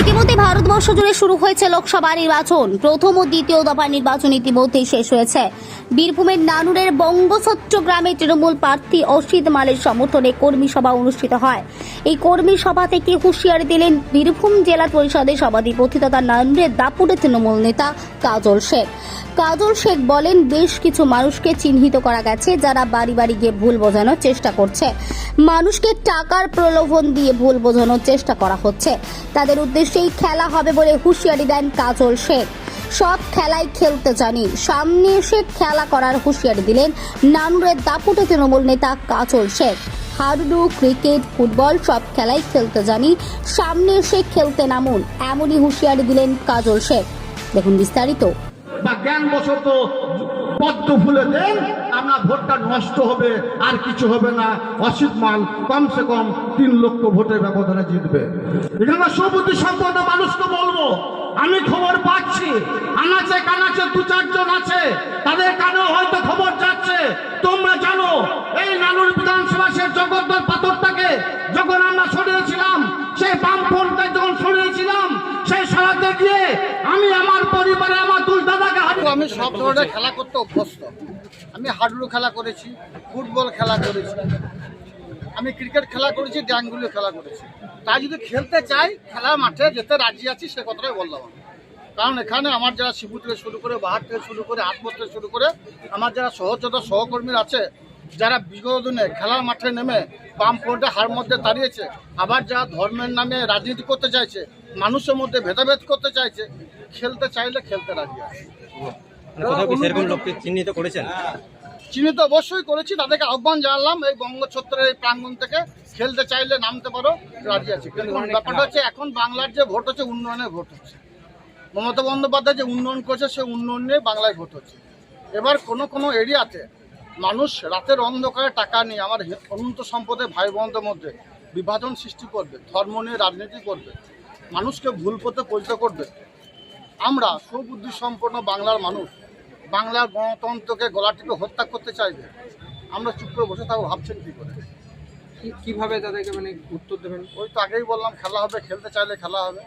ইতিমধ্যে ভারতবর্ষ জুড়ে শুরু হয়েছে লোকসভা নির্বাচন। প্রথম ও দ্বিতীয় দফা নির্বাচন ইতিমধ্যেই শেষ হয়েছে। বীরভূমের নানুরের বঙ্গসত্র গ্রামে তৃণমূল প্রার্থী অসিত মালের সমর্থনে কর্মী সভা অনুষ্ঠিত হয়। এই কর্মী সভা থেকে হুঁশিয়ারি দিলেন বীরভূম জেলা পরিষদের সভাধিপতি তথা নানুরের দাপুরের তৃণমূল নেতা কাজল শেখ। কাজল শেখ বলেন, বেশ কিছু মানুষকে চিহ্নিত করা গেছে যারা বাড়ি বাড়ি গিয়ে ভুল বোঝানোর চেষ্টা করছে। মানুষকে টাকার প্রলোভন দিয়ে ভুল বোঝানোর চেষ্টা করা হচ্ছে। তাদের উদ্দেশ্যেই খেলা হবে বলে হুঁশিয়ারি দেন কাজল শেখ। সব খেলাই খেলতে জানি। সামনে এসে খেলা করার হুঁশিয়ারি দিলেন নানুরের দাপুটে তৃণমূল নেতা কাজল শেখ। হাডুডু, ক্রিকেট, ফুটবল সব খেলাই খেলতে জানি। সামনে এসে খেলতে নামুন, এমনই হুঁশিয়ারি দিলেন কাজল শেখ। দেখুন বিস্তারিত। বা জ্ঞান বশত পদ্ম ফুলে দেন, আপনার ভোটটা নষ্ট হবে, আর কিছু হবে না। অসিত মাল কমসে কম তিন লক্ষ ভোটের ব্যবধানে জিতবে। এখানে সুবুদ্ধি সম্পন্ন মানুষকে বলব। আমি খবর পাচ্ছি, আনাচে কানাচে দু চারজন আছে, তাদের কানেও হয়তো খবর যাচ্ছে। তোমরা জানো, এই নানুর বিধানসভা সে জগদ্দল পাথরটাকে যখন আমরা সরিয়েছিলাম, সেই বামফ্রন্টটা যখন সরিয়েছিলাম, সেই সরাতে গিয়ে আমি আমার পরিবারে আমি সব ধরনের খেলা করতে অভ্যস্ত। আমি হাডুডু খেলা করেছি, ফুটবল খেলা করেছি, আমি ক্রিকেট খেলা করেছি ড্যাঙ্গুলি খেলা করেছি। তাই যদি খেলতে চাই, খেলার মাঠে যেতে রাজি আছি, সে কথাটাই বললাম কারণ এখানে আমার যারা শিবু থেকে শুরু করে, বাহার থেকে শুরু করে হাতপথ থেকে শুরু করে, আমার যারা সহযোদ্ধা, সহকর্মীরা আছে, যারা বিগত দিনে খেলার মাঠে নেমে বাম ফ্রন্টে হার মধ্যে দাঁড়িয়েছে, আবার যারা ধর্মের নামে রাজনীতি করতে চাইছে, মানুষের মধ্যে ভেদাভেদ করতে চাইছে খেলতে চাইলে খেলতে রাজি আছে মানে সেরকম লোককে চিহ্নিত করেছেন? চিহ্নিত অবশ্যই করেছি তাদেরকে আহ্বান জানালাম এই বঙ্গছত্রের এই প্রাঙ্গণ থেকে খেলতে চাইলে নামতে পারো রাজি আছি। কিন্তু ব্যাপারটা হচ্ছে এখন বাংলার যে ভোট হচ্ছে উন্নয়নের ভোট হচ্ছে। মমতা বন্দ্যোপাধ্যায় যে উন্নয়ন করছে সে উন্নয়ন নিয়ে বাংলায় ভোট হচ্ছে। এবার কোনো কোনো এরিয়াতে মানুষ রাতের অন্ধকারে টাকা নিয়ে আমার অনন্ত সম্পদের ভাই বোনদের মধ্যে বিভাজন সৃষ্টি করবে ধর্ম নিয়ে রাজনীতি করবে মানুষকে ভুল পথে পরিচয় করবে আমরা সুবুদ্ধি সম্পন্ন বাংলার মানুষ বাংলার গণতন্ত্রকে গলা টিপে হত্যা করতে চাইবে আমরা চুপ করে বসে থাকব ভাবছেন কি করে? কি- কীভাবে তাদেরকে মানে উত্তর দেবেন? ওই তো আগেই বললাম খেলা হবে খেলতে চাইলে খেলা হবে।